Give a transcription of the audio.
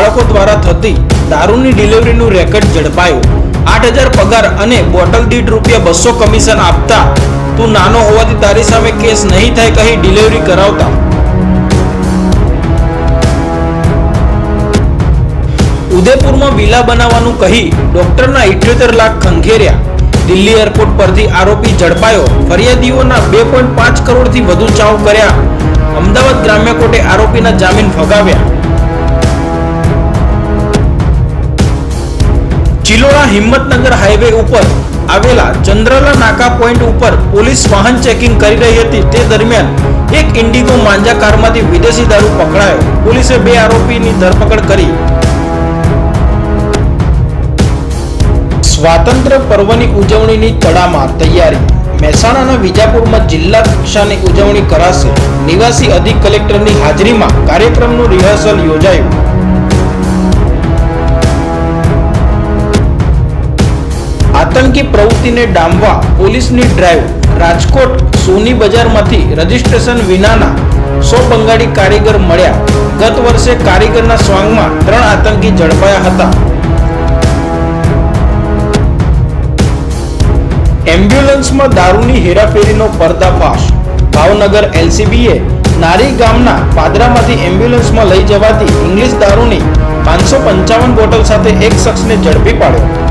ચાલકો દ્વારા થતી દારૂની ડિલિવરીનું રેકેટ ઝડપાયું. આઠ હજાર પગાર અને બોટલ દીઠ રૂપિયા બસો કમિશન આપતા તું નાનો હોવાથી તારી સામે કેસ નહીં થાય કહી ડિલિવરી કરાવતા. ઉદયપુરમાં વિલા બનાવવાનું કહી ડોક્ટરના ઇઠ્યોતેર લાખ ખંખેર્યા. દિલ્હી એરપોર્ટ પરથી આરોપી ઝડપાયો. ફરિયાદીઓના બે પોઈન્ટ પાંચ કરોડથી વધુ ચાવ કર્યા. અમદાવાદ ગ્રામ્ય કોર્ટે આરોપીના જામીન ફગાવ્યા. હિંમતનગર હાઈવે ઉપર આવેલા ચંદ્રલા નાકા પોઈન્ટ ઉપર પોલીસ વાહન ચેકિંગ કરી રહી હતી. તે દરમિયાન એક ઇન્ડિગો માંજા કારમાંથી વિદેશી દારૂ પકડાયો. પોલીસે બે આરોપીની ધરપકડ કરી. સ્વાતંત્ર્ય પર્વની ઉજવણીની તડામાં તૈયારી. મહેસાણાના વિજાપુરમાં જિલ્લા કક્ષાની ઉજવણી કરાશે. નિવાસી અધિક કલેક્ટરની હાજરીમાં કાર્યક્રમનું રિહર્સલ યોજાયું. આતંકી પ્રવૃત્તિને ડામવા પોલીસની ડ્રાઈવ. રાજકોટ સોની બજારમાંથી રજીસ્ટ્રેશન વિનાના સો બંગાળી કારીગર મળ્યા. ગત વર્ષે કારીગરના સ્વાંગમાં ત્રણ આતંકી ઝડપાયા હતા. એમ્બ્યુલન્સમાં દારૂની હેરાફેરીનો પર્દાફાશ. ભાવનગર એલસીબીએ નારી ગામના પાદરામાંથી એમ્બ્યુલન્સમાં લઈ જવાતી ઇંગ્લિશ દારૂની પાંચસો પંચાવન બોટલ સાથે એક શખ્સને ઝડપી પાડ્યો.